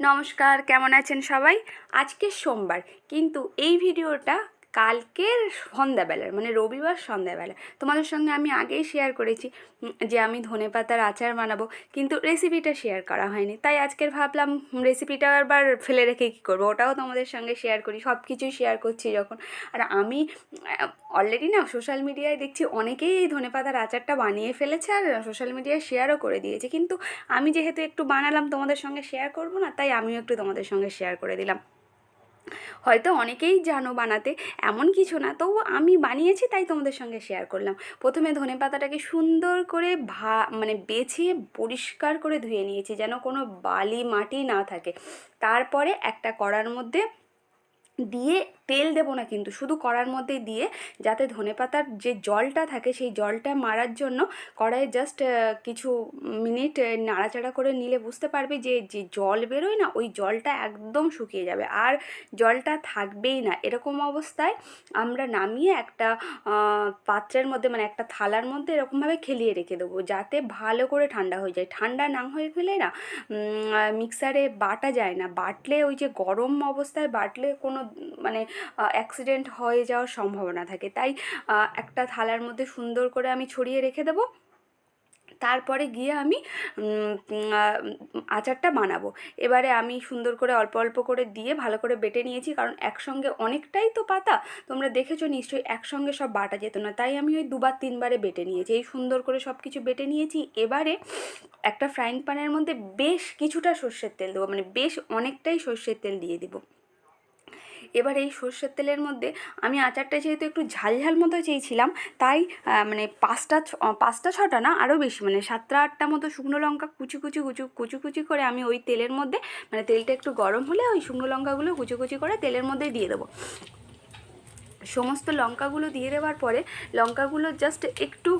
নমস্কার কেমন আছেন সবাই? আজকে সোমবার কিন্তু এই ভিডিওটা কালকের সন্ধ্যাবেলার মানে রবিবার সন্ধ্যাবেলা। তোমাদের সঙ্গে আমি আগেই শেয়ার করেছি যে আমি ধনে পাতার আচার বানাবো, কিন্তু রেসিপিটা শেয়ার করা হয়নি। তাই আজকের ভাবলাম রেসিপিটা আবার ফেলে রেখে কী করব? ওটাও তোমাদের সঙ্গে শেয়ার করি সব কিছুই শেয়ার করছি যখন। আর আমি অলরেডি না সোশ্যাল মিডিয়ায় দেখছি, অনেকেই এই ধনে পাতার আচারটা বানিয়ে ফেলেছে আর সোশ্যাল মিডিয়ায় শেয়ারও করে দিয়েছে। কিন্তু আমি যেহেতু একটু বানালাম, তোমাদের সঙ্গে শেয়ার করব না, তাই আমিও একটু তোমাদের সঙ্গে শেয়ার করে দিলাম। হয়তো অনেকেই জানো বানাতে, এমন কিছু না। তবু আমি বানিয়েছি, তাই তোমাদের সঙ্গে শেয়ার করলাম। প্রথমে ধনে পাতাটাকে সুন্দর করে ভা মানে বেছে পরিষ্কার করে ধুয়ে নিয়েছি, যেন কোনো বালি মাটি না থাকে। তারপরে একটা কড়ার মধ্যে দিয়ে তেল দেবো না কিন্তু, শুধু কড়ার মধ্যে দিয়ে যাতে ধনেপাতার যে জলটা থাকে, সেই জলটা মারার জন্য কড়াইয়ে জাস্ট কিছু মিনিট নাড়াচাড়া করে নিলে বুঝতে পারবে যে যে জল বেরোয় না, ওই জলটা একদম শুকিয়ে যাবে। আর জলটা থাকবেই না। এরকম অবস্থায় আমরা নামিয়ে একটা পাত্রের মধ্যে মানে একটা থালার মধ্যে এরকমভাবে খেলিয়ে রেখে দেবো, যাতে ভালো করে ঠান্ডা হয়ে যায়। ঠান্ডা না হয়ে গেলে না মিক্সারে বাটা যায় না। বাটলে ওই যে গরম অবস্থায় বাটলে কোনো মানে অ্যাক্সিডেন্ট হয়ে যাওয়ার সম্ভাবনা থাকে। তাই একটা থালার মধ্যে সুন্দর করে আমি ছড়িয়ে রেখে দেবো। তারপরে গিয়ে আমি আচারটা বানাবো। এবারে আমি সুন্দর করে অল্প অল্প করে দিয়ে ভালো করে বেটে নিয়েছি, কারণ একসঙ্গে অনেকটাই তো পাতা। তোমরা দেখেছ নিশ্চয়ই একসঙ্গে সব বাটা যেত না। তাই আমি ওই দুবার, তিনবারে বেটে নিয়েছি। এই সুন্দর করে সব কিছু বেটে নিয়েছি। এবারে একটা ফ্রাইং প্যানের মধ্যে বেশ কিছুটা সর্ষের তেল দেবো। মানে বেশ অনেকটাই সর্ষের তেল দিয়ে দিব। এবার এই সর্ষের তেলের মধ্যে আমি আচারটা যেহেতু একটু ঝাল ঝাল মতো চেয়েছিলাম, তাই মানে পাঁচটা পাঁচটা ছটা না আরও বেশি মানে সাতটা আটটা মতো শুকনো লঙ্কা কুচি কুচি কুচু, কুচি কুচি করে আমি ওই তেলের মধ্যে মানে তেলটা একটু গরম হলে ওই শুকনো লঙ্কাগুলো কুচি কুচি করে তেলের মধ্যে দিয়ে দেবো। সমস্ত লঙ্কাগুলো দিয়ে দেওয়ার পরে, লঙ্কাগুলো জাস্ট একটু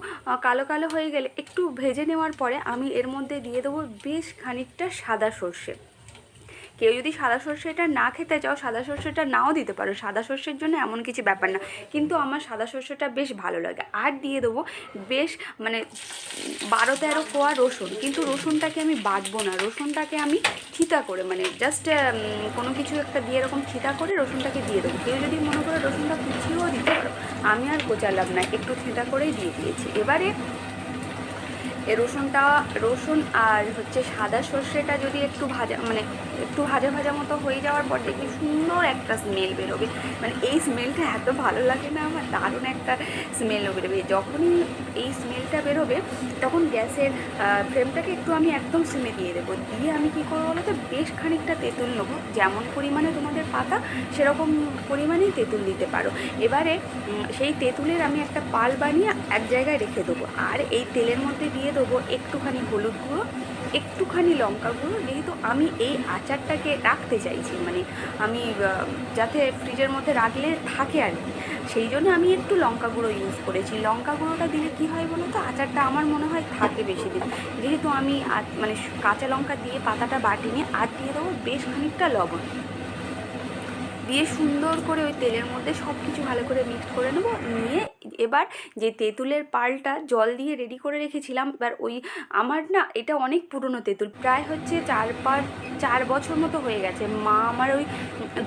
কালো কালো হয়ে গেলে একটু ভেজে নেওয়ার পরে আমি এর মধ্যে দিয়ে দেবো বেশ খানিকটা সাদা সর্ষে। কেউ যদি সাদা সর্ষেটা না খেতে চাও, সাদা সর্ষেটা নাও দিতে পারো। সাদা সর্ষের জন্য এমন কিছু ব্যাপার না। কিন্তু আমার সাদা সর্ষেটা বেশ ভালো লাগে। আর দিয়ে দেবো বেশ মানে বারো তেরো কোয়া রসুন। কিন্তু রসুনটাকে আমি বাটবো না। রসুনটাকে আমি থিতা করে মানে জাস্ট কোনো কিছু একটা দিয়ে এরকম থিতা করে রসুনটাকে দিয়ে দেবো। কেউ যদি মনে করে রসুনটা কুচিয়েও দিতে পারো, আমি আর কোচালাম না। একটু থিতা করেই দিয়ে দিয়েছি। এবারে রসুনটা, রসুন আর হচ্ছে সাদা সর্ষেটা যদি একটু ভাজা মানে একটু ভাজা ভাজা মতো হয়ে যাওয়ার পর দেখবি সুন্দর একটা স্মেল বেরোবে। মানে এই স্মেলটা এত ভালো লাগে না, আমার দারুণ একটা স্মেল বেরোবে। যখনই এই স্মেলটা বেরোবে, তখন গ্যাসের ফ্লেমটাকে একটু আমি একদম সিমে দিয়ে দেবো। দিয়ে আমি কী করব বলো তো বেশ খানিকটা তেঁতুল নেব। যেমন পরিমাণে তোমাদের পাতা, সেরকম পরিমাণেই তেঁতুল দিতে পারো। এবারে সেই তেঁতুলের আমি একটা পাল বানিয়ে এক জায়গায় রেখে দেবো। আর এই তেলের মধ্যে দিয়ে দেবো একটুখানি হলুদ গুঁড়ো, একটুখানি লঙ্কা গুঁড়ো। যেহেতু আমি এই আচারটাকে রাখতে চাইছি মানে আমি যাতে ফ্রিজের মধ্যে রাখলে থাকে আর কি, সেই জন্য আমি একটু লঙ্কা গুঁড়ো ইউজ করেছি। লঙ্কা গুঁড়োটা দিলে কী হয় বলো তো? আচারটা আমার মনে হয় থাকে বেশি দিন। যেহেতু আমি মানে কাঁচা লঙ্কা দিয়ে পাতাটা বাটি নিয়ে আর দিয়ে দেবো বেশ খানিকটা লবণ। দিয়ে সুন্দর করে ওই তেলের মধ্যে সব কিছু ভালো করে মিক্স করে নেব, নিয়ে এবার যে তেঁতুলের পালটা জল দিয়ে রেডি করে রেখেছিলাম, এবার ওই আমার না এটা অনেক পুরনো তেঁতুল, প্রায় হচ্ছে চার পাঁচ, চার বছর মতো হয়ে গেছে। মা আমার ওই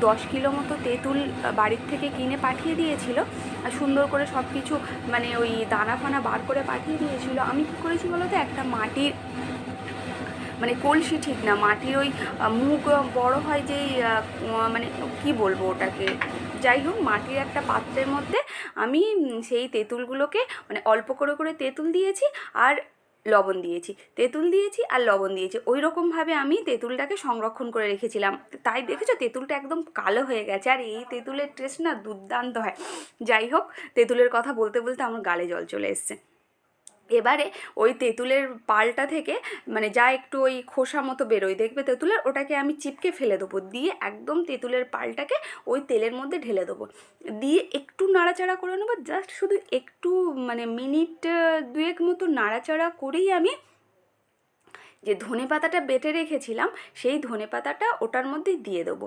দশ কিলো মতো তেঁতুল বাড়ির থেকে কিনে পাঠিয়ে দিয়েছিল, আর সুন্দর করে সব কিছু মানে ওই দানা ফানা বার করে পাঠিয়ে দিয়েছিল। আমি কী করেছি বলো তো একটা মাটির মানে কলসি ঠিক না, মাটির ওই মুখ বড় হয় যেই মানে কি বলব ওটাকে? যাই হোক, মাটির একটা পাত্রের মধ্যে আমি সেই তেঁতুলগুলোকে মানে অল্প করে করে তেঁতুল দিয়েছি আর লবণ দিয়েছি। তেঁতুল দিয়েছি আর লবণ দিয়েছি। ওই রকমভাবে আমি তেঁতুলটাকে সংরক্ষণ করে রেখেছিলাম। তাই দেখেছ তেঁতুলটা একদম কালো হয়ে গেছে। আর এই তেঁতুলের টেস্ট না দুর্দান্ত হয়। যাই হোক, তেঁতুলের কথা বলতে বলতে আমার গালে জল চলে এসছে। এবারে ওই তেঁতুলের পালটা থেকে মানে যা একটু ওই খোসা মতো বেরোয়, দেখবে তেঁতুলের ওটাকে আমি চিপকে ফেলে দেবো, দিয়ে একদম তেঁতুলের পালটাকে ওই তেলের মধ্যে ঢেলে দেবো। দিয়ে একটু নাড়াচাড়া করে নেব, জাস্ট শুধু একটু মানে মিনিট, দুয়েক মতো নাড়াচাড়া করেই আমি যে ধনে পাতাটা বেটে রেখেছিলাম, সেই ধনে পাতাটা ওটার মধ্যে দিয়ে দেবো।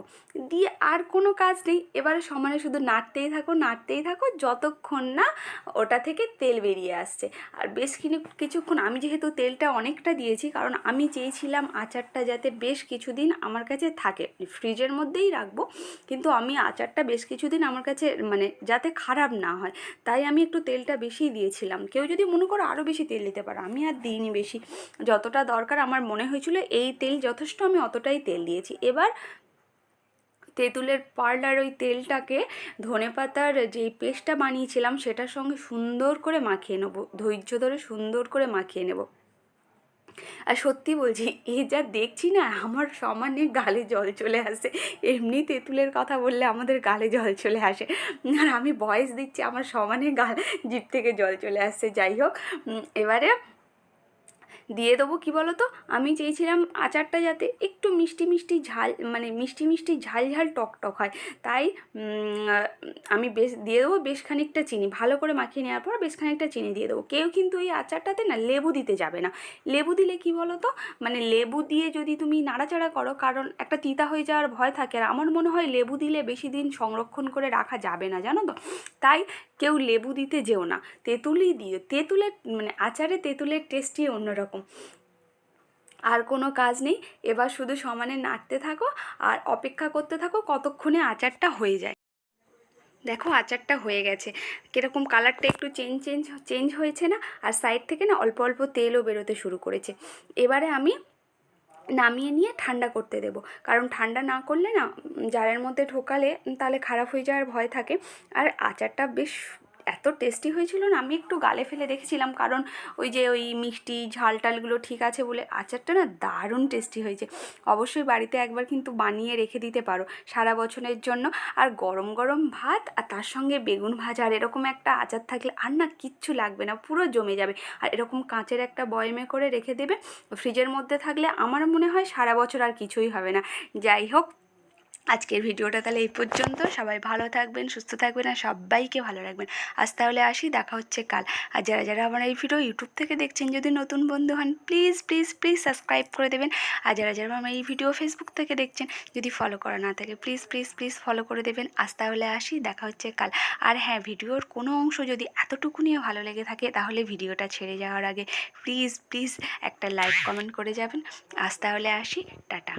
দিয়ে আর কোনো কাজ নেই। এবারে সমানে শুধু নাড়তেই থাকো নাড়তেই থাকো, যতক্ষণ না ওটা থেকে তেল বেরিয়ে আসছে। আর বেশ কিনি, কিছুক্ষণ, আমি যেহেতু তেলটা অনেকটা দিয়েছি, কারণ আমি চেয়েছিলাম আচারটা যাতে বেশ কিছুদিন আমার কাছে থাকে। ফ্রিজের মধ্যেই রাখব, কিন্তু আমি আচারটা বেশ কিছুদিন আমার কাছে মানে যাতে খারাপ না হয়, তাই আমি একটু তেলটা বেশি দিয়েছিলাম। কেউ যদি মনে করো আরও বেশি তেল দিতে পারো, আমি আর দিইনি বেশি। যতটা দরকার আমার মনে হয়েছিল এই তেল যথেষ্ট, আমি অতটাই তেল দিয়েছি। এবার তেঁতুলের পার্লার ওই তেলটাকে ধনে পাতার যেই পেস্টটা বানিয়েছিলাম, সেটার সঙ্গে সুন্দর করে মাখিয়ে নেব, ধৈর্য ধরে সুন্দর করে মাখিয়ে নেব। আর সত্যি বলছি এই যা দেখছি না, আমার সমানে গালে জল চলে আসে। এমনি তেঁতুলের কথা বললে আমাদের গালে জল চলে আসে। আর আমি বয়স দিচ্ছি, আমার সমানে গাল জিভ থেকে জল চলে আসছে যাই হোক এবারে দিয়ে দেবো কী বলো তো? আমি চেয়েছিলাম আচারটা যাতে একটু মিষ্টি মিষ্টি ঝাল মানে মিষ্টি মিষ্টি ঝাল ঝাল টক টক হয়। তাই আমি বেশ, দিয়ে দেবো বেশ খানিকটা চিনি। ভালো করে মাখিয়ে নেওয়ার পর বেশ খানিকটা চিনি দিয়ে দেবো। কেউ কিন্তু এই আচারটাতে না লেবু দিতে যাবে না। লেবু দিলে কি বলো তো? মানে লেবু দিয়ে যদি তুমি নাড়াচাড়া করো, কারণ একটা তিতা হয়ে যাওয়ার ভয় থাকে। আর আমার মনে হয় লেবু দিলে বেশি দিন সংরক্ষণ করে রাখা যাবে না, জানো তো? তাই কেউ লেবু দিতে যেও না। তেঁতুলই দিও তেঁতুলের মানে আচারে তেঁতুলের টেস্টই অন্যরকম। আর কোনো কাজ নেই, এবার শুধু সমানে নাড়তে থাকো আর অপেক্ষা করতে থাকো কতক্ষণে আচারটা হয়ে যায়। দেখো আচারটা হয়ে গেছে। কীরকম কালারটা একটু চেঞ্জ চেঞ্জ চেঞ্জ হয়েছে না? আর সাইড থেকে না অল্প অল্প তেলও বেরোতে শুরু করেছে। এবারে আমি নামিয়ে নিয়ে ঠান্ডা করতে দেবো। কারণ ঠান্ডা না করলে না জারের মধ্যে ঢোকালে তাহলে খারাপ হয়ে যাওয়ার ভয় থাকে। আর আচারটা বেশ এত টেস্টি হয়েছিল না, আমি একটু গালে ফেলে দেখেছিলাম, কারণ ওই যে ওই মিষ্টি ঝাল টালগুলো ঠিক আছে বলে আচারটা না দারুণ টেস্টি হয়েছে। অবশ্যই বাড়িতে একবার কিন্তু বানিয়ে রেখে দিতে পারো সারা বছরের জন্য। আর গরম গরম ভাত আর তার সঙ্গে বেগুন ভাজা আর এরকম একটা আচার থাকলে আর না কিচ্ছু লাগবে না, পুরো জমে যাবে। আর এরকম কাঁচের একটা বয়মে করে রেখে দেবে, ফ্রিজের মধ্যে থাকলে আমার মনে হয় সারা বছর আর কিছুই হবে না। যাই হোক আজকের ভিডিওটা তাহলে এই পর্যন্ত। সবাই ভালো থাকবেন, সুস্থ থাকবেন আর সবাইকে ভালো রাখবেন। আজ তাহলে আসি, দেখা হচ্ছে কাল। আর যারা যারা আমার এই ভিডিও ইউটিউব থেকে দেখছেন, যদি নতুন বন্ধু হন প্লিজ প্লিজ প্লিজ সাবস্ক্রাইব করে দেবেন। আর যারা যারা আমার এই ভিডিও ফেসবুক থেকে দেখছেন, যদি ফলো করা না থাকে প্লিজ প্লিজ প্লিজ ফলো করে দেবেন। আজ তাহলে আসি, দেখা হচ্ছে কাল। আর হ্যাঁ ভিডিওর কোনো অংশ যদি এতটুকু নিয়ে ভালো লেগে থাকে, তাহলে ভিডিওটা ছেড়ে যাওয়ার আগে প্লিজ প্লিজ একটা লাইক কমেন্ট করে যাবেন। আজ তাহলে আসি, টাটা।